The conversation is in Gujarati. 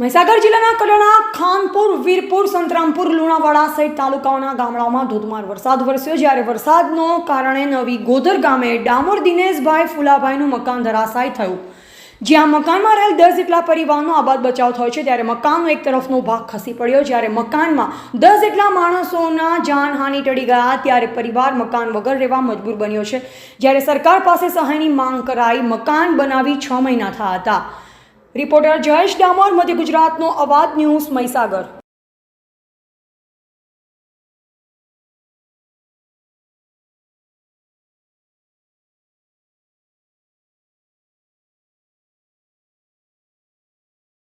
મહીસાગર જિલ્લાના કલોણા, ખાનપુર, વીરપુર, સંતરામપુર, લુણાવાડા સહિત તાલુકાઓના ગામડાઓમાં ધોધમાર વરસાદ વરસ્યો. જ્યારે વરસાદનો કારણે નવી ગોધર ગામે ડામોર દિનેશભાઈ ફુલાભાઈનું મકાન ધરાશાય થયું. જ્યાં મકાનમાં રહેલ દસ જેટલા પરિવારનો આબાદ બચાવ થયો છે, ત્યારે મકાનનો એક તરફનો ભાગ ખસી પડ્યો. જ્યારે મકાનમાં દસ જેટલા માણસોના જાનહાનિ ટળી ગયા, ત્યારે પરિવાર મકાન વગર રહેવા મજબૂર બન્યો છે. જ્યારે સરકાર પાસે સહાયની માંગ કરાઈ, મકાન બનાવી છ મહિના થયા હતા. રિપોર્ટર જયેશ ડામોર મધ્ય ગુજરાતનો અવાજ ન્યૂઝ મહીસાગર.